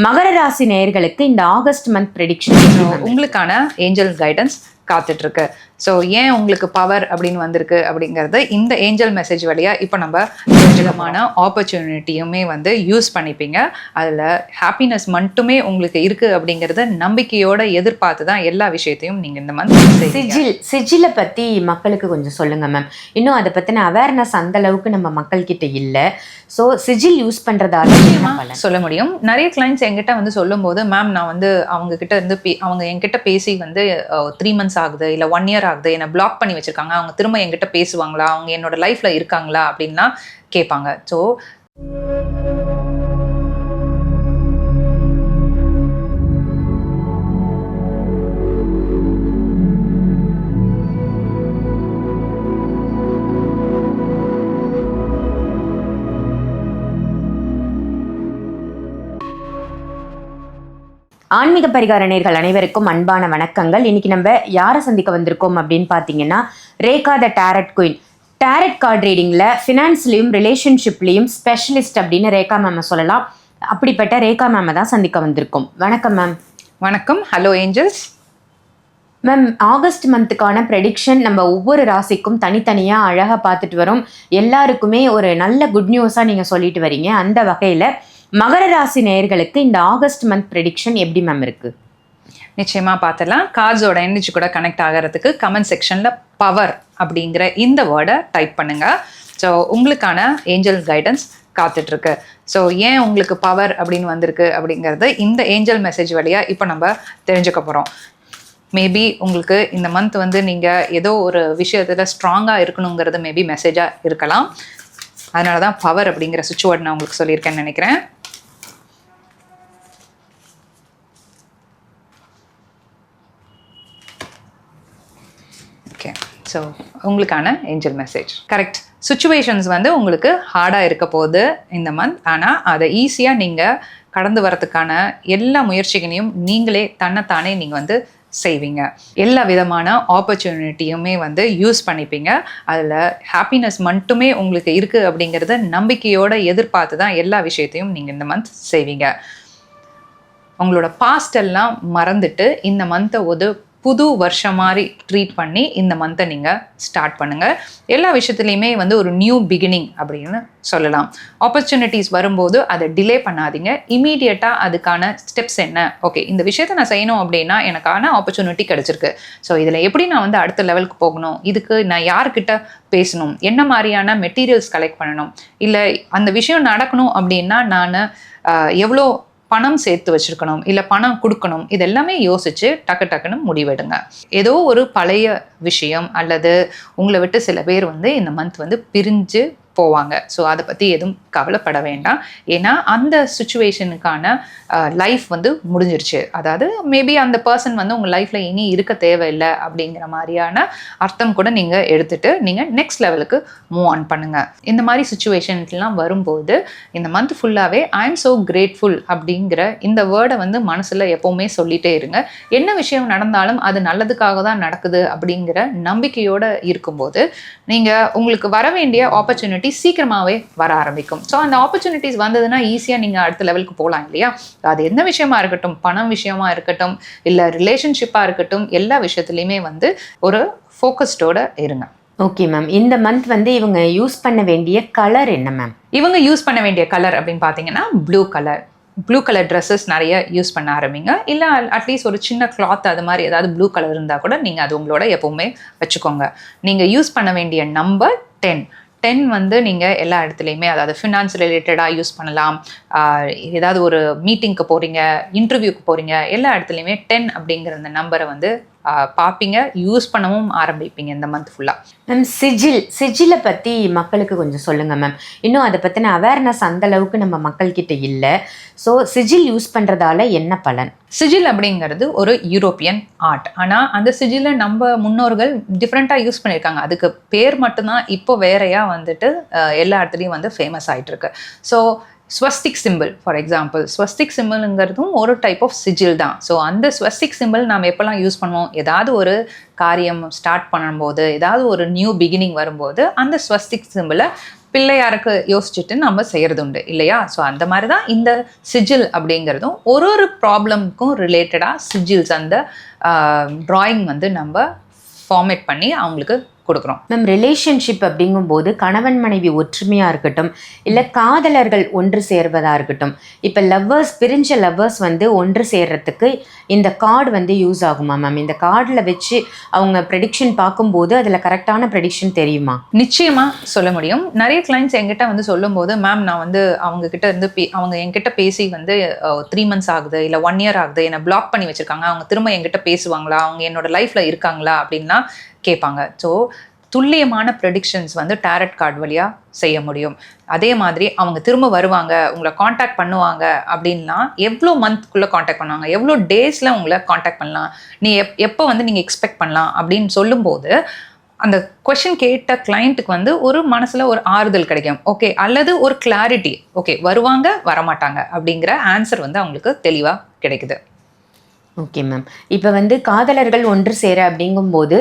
மகர ராசி நேயர்களுக்கு இந்த ஆகஸ்ட் மந்த் ப்ரெடிக்ஷன் உங்களுக்கான ஏஞ்சல் கைடன்ஸ் காத்துட்டு இருக்கு ஸோ ஏன் உங்களுக்கு பவர் அப்படின்னு வந்திருக்கு அப்படிங்கிறது இந்த ஏஞ்சல் மெசேஜ் வழியா இப்போ நம்ம விதமான ஆப்பர்ச்சுனிட்டியுமே வந்து யூஸ் பண்ணிப்பீங்க. அதில் ஹாப்பினஸ் மட்டுமே உங்களுக்கு இருக்கு அப்படிங்கிறத நம்பிக்கையோட எதிர்பார்த்து தான் எல்லா விஷயத்தையும் நீங்க இந்த மந்த் சிஜில் சிஜிலை பத்தி மக்களுக்கு கொஞ்சம் சொல்லுங்க மேம் இன்னும் அதை பத்தின அவேர்னஸ் அந்த அளவுக்கு நம்ம மக்கள் கிட்ட இல்ல. ஸோ சிஜில் யூஸ் பலன் சொல்ல முடியும். நிறைய கிளைண்ட்ஸ் என்கிட்ட வந்து சொல்லும்போது மேம் நான் வந்து அவங்க கிட்ட இருந்து பே- அவங்க என்கிட்ட பேசி வந்து த்ரீ மந்த்ஸ் ஆகுது இல்லை ஒன் இயர் ஆகுது என்னை பிளாக் பண்ணி வச்சிருக்காங்க அவங்க திரும்ப என்கிட்ட பேசுவாங்களா அவங்க என்னோட லைஃப்ல இருக்காங்களா அப்படின்லாம் கேட்பாங்க. ஸோ ஆன்மீக பரிகார நேர்கள் அனைவருக்கும் அன்பான வணக்கங்கள். இன்னைக்கு நம்ம யாரை சந்திக்க வந்திருக்கோம் அப்படின்னு பார்த்தீங்கன்னா Rekha the tarot queen tarot card ரீடிங்கில் ஃபினான்ஸ்லேயும் ரிலேஷன்ஷிப்லேயும் ஸ்பெஷலிஸ்ட் அப்படின்னு ரேகா மேமை சொல்லலாம். அப்படிப்பட்ட ரேகா மேமை தான் சந்திக்க வந்திருக்கோம். வணக்கம் மேம் வணக்கம். ஹலோ ஏஞ்சல்ஸ் மேம் ஆகஸ்ட் மந்த்துக்கான ப்ரெடிக்ஷன் நம்ம ஒவ்வொரு ராசிக்கும் தனித்தனியாக அழகாக பார்த்துட்டு வரோம். எல்லாருக்குமே ஒரு நல்ல குட் நியூஸாக நீங்கள் சொல்லிட்டு வரீங்க. அந்த வகையில் மகர ராசி நேயர்களுக்கு இந்த ஆகஸ்ட் மந்த் ப்ரெடிக்ஷன் எப்படி மேம் இருக்குது நிச்சயமா பார்த்துடலாம் கார்ட்ஸோட எனர்ஜி கூட கனெக்ட் ஆகிறதுக்கு கமெண்ட் செக்ஷன்ல பவர் அப்படிங்கிற இந்த வேர்டை டைப் பண்ணுங்க. ஸோ உங்களுக்கான ஏஞ்சல் கைடன்ஸ் காத்துட்டு இருக்கு ஸோ ஏன் உங்களுக்கு பவர் அப்படின்னு வந்திருக்கு அப்படிங்கிறது இந்த ஏஞ்சல் மெசேஜ் வழியா இப்போ நம்ம தெரிஞ்சுக்க போகிறோம் மேபி உங்களுக்கு இந்த மந்த் வந்து நீங்கள் ஏதோ ஒரு விஷயத்தில் ஸ்ட்ராங்காக இருக்கணுங்கிறது மேபி மெசேஜாக இருக்கலாம். அதனால தான் பவர் அப்படிங்கிற சுவிட்ச் வேர்ட் நான் உங்களுக்கு சொல்லியிருக்கேன்னு நினைக்கிறேன். ஓகே ஸோ உங்களுக்கான ஏஞ்சல் மெசேஜ் கரெக்ட் சுச்சுவேஷன்ஸ் வந்து உங்களுக்கு ஹார்டாக இருக்க போகுது இந்த மந்த் ஆனால் அதை ஈஸியாக நீங்கள் கடந்து வரதுக்கான எல்லா முயற்சிகளையும் நீங்களே தன்னைத்தானே நீங்கள் வந்து செய்வீங்க. எல்லா விதமான ஆப்பர்ச்சுனிட்டியுமே வந்து யூஸ் பண்ணிப்பீங்க. அதில் ஹாப்பினஸ் மட்டுமே உங்களுக்கு இருக்குது அப்படிங்கிறத நம்பிக்கையோடு எதிர்பார்த்து தான் எல்லா விஷயத்தையும் நீங்கள் இந்த மந்த் செய்வீங்க. உங்களோட பாஸ்ட் எல்லாம் மறந்துட்டு இந்த மந்த்தை ஒரு புது வருஷம் மாதிரி ட்ரீட் பண்ணி இந்த மந்த்தை நீங்கள் ஸ்டார்ட் பண்ணுங்கள் எல்லா விஷயத்துலையுமே வந்து ஒரு நியூ பிகினிங் அப்படின்னு சொல்லலாம். ஆப்பர்ச்சுனிட்டிஸ் வரும்போது அதை டிலே பண்ணாதீங்க. இமீடியட்டாக அதுக்கான ஸ்டெப்ஸ் என்ன? ஓகே இந்த விஷயத்தை நான் செய்யணும் அப்படின்னா எனக்கான ஆப்பர்ச்சுனிட்டி கிடச்சிருக்கு. ஸோ இதில் எப்படி நான் வந்து அடுத்த லெவலுக்கு போகணும்? இதுக்கு நான் யார்கிட்ட பேசணும்? என்ன மாதிரியான மெட்டீரியல்ஸ் கலெக்ட் பண்ணணும்? இல்லை அந்த விஷயம் நடக்கணும் அப்படின்னா நான் எவ்வளோ பணம் சேர்த்து வச்சிருக்கணும் இல்லை பணம் கொடுக்கணும் இது எல்லாமே யோசிச்சு டக்கு டக்குன்னு முடிவெடுங்க. ஏதோ ஒரு பழைய விஷயம் அல்லது உங்களை விட்டு சில பேர் வந்து இந்த மந்த் வந்து பிரிஞ்சு போவாங்க. ஸோ அதை பற்றி எதுவும் கவலைப்பட வேண்டாம். ஏன்னா அந்த சுச்சுவேஷனுக்கான லைஃப் வந்து முடிஞ்சிருச்சு. அதாவது மேபி அந்த பர்சன் வந்து உங்கள் லைஃப்பில் இனி இருக்க தேவையில்லை அப்படிங்கிற மாதிரியான அர்த்தம் கூட நீங்கள் எடுத்துட்டு நீங்கள் நெக்ஸ்ட் லெவலுக்கு மூவ் ஆன் பண்ணுங்கள் இந்த மாதிரி சுச்சுவேஷன்ஸ்லாம் வரும்போது இந்த மந்த் ஃபுல்லாகவே ஐ எம் ஸோ கிரேட்ஃபுல் அப்படிங்கிற இந்த வேர்டை வந்து மனசில் எப்போவுமே சொல்லிகிட்டே இருங்க. என்ன விஷயம் நடந்தாலும் அது நல்லதுக்காக தான் நடக்குது அப்படிங்கிற நம்பிக்கையோடு இருக்கும்போது நீங்கள் உங்களுக்கு வர வேண்டிய ஆப்பர்ச்சுனிட்டி சீக்கிரமாகவே வர ஆரம்பிக்கும். ஸோ அந்த ஆப்பர்ச்சுனிட்டிஸ் வந்ததுன்னா ஈஸியாக நீங்கள் அடுத்த லெவலுக்கு போகலாம் இல்லையா? அது எந்த விஷயமா இருக்கட்டும் பணம் விஷயமா இருக்கட்டும் இல்லை ரிலேஷன்ஷிப்பாக இருக்கட்டும் எல்லா விஷயத்துலையுமே வந்து ஒரு ஃபோக்கஸ்டோட இருங்க. ஓகே மேம் இந்த மந்த் வந்து இவங்க யூஸ் பண்ண வேண்டிய கலர் என்ன மேம் இவங்க யூஸ் பண்ண வேண்டிய கலர் அப்படின்னு பார்த்தீங்கன்னா blue colour blue colour dresses நிறைய யூஸ் பண்ண ஆரம்பிங்க. இல்லை அட்லீஸ்ட் ஒரு சின்ன கிளாத் அது மாதிரி ஏதாவது ப்ளூ கலர் இருந்தால் கூட நீங்கள் அது உங்களோட எப்போவுமே வச்சுக்கோங்க. நீங்கள் யூஸ் பண்ண வேண்டிய நம்பர் டென் டென் வந்து நீங்கள் எல்லா இடத்துலையுமே அதாவது ஃபினான்ஸ் ரிலேட்டடாக யூஸ் பண்ணலாம். ஏதாவது ஒரு மீட்டிங்க்கு போகிறீங்க இன்டர்வியூக்கு போகிறீங்க எல்லா இடத்துலையுமே டென் அப்படிங்கிற அந்த நம்பரை வந்து பார்ப்பீங்க யூஸ் பண்ணவும் ஆரம்பிப்பீங்க இந்த மந்த் ஃபுல்லாக மேம் சிஜில் சிஜிலை பற்றி மக்களுக்கு கொஞ்சம் சொல்லுங்க மேம் இன்னும் அதை பற்றின அவேர்னஸ் அந்த அளவுக்கு நம்ம மக்கள் கிட்ட இல்லை. ஸோ சிஜில் யூஸ் பண்ணுறதால என்ன பலன்? சிஜில் அப்படிங்கிறது ஒரு யூரோப்பியன் ஆர்ட் ஆனால் அந்த சிஜிலை நம்ம முன்னோர்கள் டிஃப்ரெண்ட்டாக யூஸ் பண்ணியிருக்காங்க. அதுக்கு பேர் மட்டும்தான் இப்போ வேறையா வந்துட்டு எல்லா இடத்துலையும் வந்து ஃபேமஸ் ஆயிட்டு இருக்கு so swastik symbol for example swastik சிம்பிள்ங்கிறதும் ஒரு டைப் ஆஃப் சிஜில் தான். ஸோ அந்த ஸ்வஸ்திக் சிம்பிள் நாம் எப்போல்லாம் யூஸ் பண்ணுவோம்? ஏதாவது ஒரு காரியம் ஸ்டார்ட் பண்ணும்போது ஏதாவது ஒரு நியூ பிகினிங் வரும்போது அந்த ஸ்வஸ்திக் சிம்பிளை பிள்ளையாருக்கு யோசிச்சுட்டு நம்ம செய்கிறது உண்டு இல்லையா? ஸோ அந்த மாதிரி தான் இந்த சிஜில் அப்படிங்கிறதும் ஒரு ஒரு ப்ராப்ளம்க்கும் ரிலேட்டடாக சிஜில்ஸ் அந்த ட்ராயிங் வந்து நம்ம ஃபார்மேட் பண்ணி அவங்களுக்கு கொடுக்குறோம். மேம் ரிலேஷன்ஷிப் அப்படிங்கும்போது கணவன் மனைவி ஒற்றுமையா இருக்கட்டும் இல்ல காதலர்கள் ஒன்று சேர்வதா இருக்கட்டும் இப்ப லவ்வர்ஸ் பிரிஞ்ச லவ்வர்ஸ் வந்து ஒன்று சேர்றதுக்கு இந்த கார்டு வந்து யூஸ் ஆகுமா மேம் இந்த கார்டில் வச்சு அவங்க ப்ரெடிக்ஷன் பார்க்கும்போது அதுல கரெக்டான ப்ரெடிக்ஷன் தெரியுமா? நிச்சயமா சொல்ல முடியும். நிறைய கிளைண்ட்ஸ் என்கிட்ட வந்து சொல்லும்போது மேம் நான் வந்து அவங்க கிட்ட இருந்து பே அவங்க என்கிட்ட பேசி வந்து த்ரீ மந்த்ஸ் ஆகுது இல்லை ஒன் இயர் ஆகுது என்னை பிளாக் பண்ணி வச்சிருக்காங்க. அவங்க திரும்ப என்கிட்ட பேசுவாங்களா? அவங்க என்னோட லைஃப்ல இருக்காங்களா? அப்படின்லாம் கேட்பாங்க. ஸோ துல்லியமான ப்ரெடிக்ஷன்ஸ் வந்து டேரட் கார்டு வழியாக செய்ய முடியும். அதே மாதிரி அவங்க திரும்ப வருவாங்க உங்களை காண்டாக்ட் பண்ணுவாங்க அப்படின்னா எவ்வளோ மந்த்க்குள்ளே காண்டாக்ட் பண்ணுவாங்க? எவ்வளோ டேஸில் உங்களை காண்டாக்ட் பண்ணலாம்? நீ எப் எப்போ வந்து நீங்கள் எக்ஸ்பெக்ட் பண்ணலாம்? அப்படின்னு சொல்லும்போது அந்த கொஷின் கேட்ட கிளைண்ட்டுக்கு வந்து ஒரு மனசில் ஒரு ஆறுதல் கிடைக்கும். ஓகே அல்லது ஒரு கிளாரிட்டி ஓகே வருவாங்க வரமாட்டாங்க அப்படிங்கிற ஆன்சர் வந்து அவங்களுக்கு தெளிவாக கிடைக்குது. ஓகே மேம் இப்போ வந்து காதலர்கள் ஒன்று சேர அப்படிங்கும்போது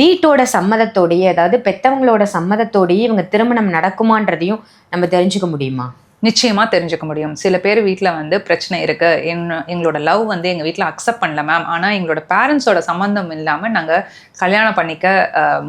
வீட்டோட சம்மதத்தோடையே அதாவது பெத்தவங்களோட சம்மதத்தோடயே இவங்க திருமணம் நடக்குமான்றதையும் நம்ம தெரிஞ்சுக்க முடியுமா? நிச்சயமா தெரிஞ்சுக்க முடியும். சில பேர் வீட்டில் வந்து பிரச்சனை இருக்கு. என்ன எங்களோட லவ் வந்து எங்கள் வீட்டில் அக்செப்ட் பண்ணல மேம் ஆனால் எங்களோட பேரண்ட்ஸோட சம்மந்தம் இல்லாமல் நாங்கள் கல்யாணம் பண்ணிக்க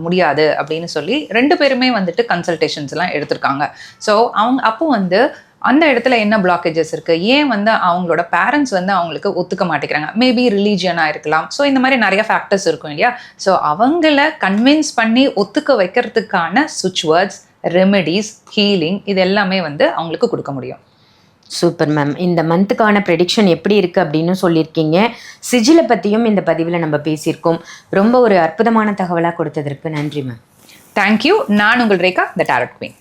முடியாது அப்படின்னு சொல்லி ரெண்டு பேருமே வந்துட்டு கன்சல்டேஷன்ஸ் எல்லாம் எடுத்திருக்காங்க. ஸோ அவங்க அப்போ வந்து அந்த இடத்துல என்ன பிளாக்கேஜஸ் இருக்கு? ஏன் வந்து அவங்களோட பேரண்ட்ஸ் வந்து அவங்களுக்கு ஒத்துக்க மாட்டேங்கிறாங்க? மேபி ரிலீஜியனாக இருக்கலாம். ஸோ இந்த மாதிரி நிறைய ஃபேக்டர்ஸ் இருக்கும் இல்லையா? ஸோ அவங்கள கன்வின்ஸ் பண்ணி ஒத்துக்க வைக்கிறதுக்கான சுவிட்ச் வேர்ட்ஸ் ரெமெடிஸ் ஹீலிங் இது எல்லாமே வந்து அவங்களுக்கு கொடுக்க முடியும். சூப்பர் மேம் இந்த மந்த்துக்கான ப்ரெடிக்ஷன் எப்படி இருக்குது அப்படின்னு சொல்லியிருக்கீங்க. சிஜிலை பற்றியும் இந்த பதிவில் நம்ம பேசியிருக்கோம். ரொம்ப ஒரு அற்புதமான தகவலாக கொடுத்ததற்கு நன்றி மேம் தேங்க்யூ நான் உங்கள் ரேகா த டேரட் குவீன்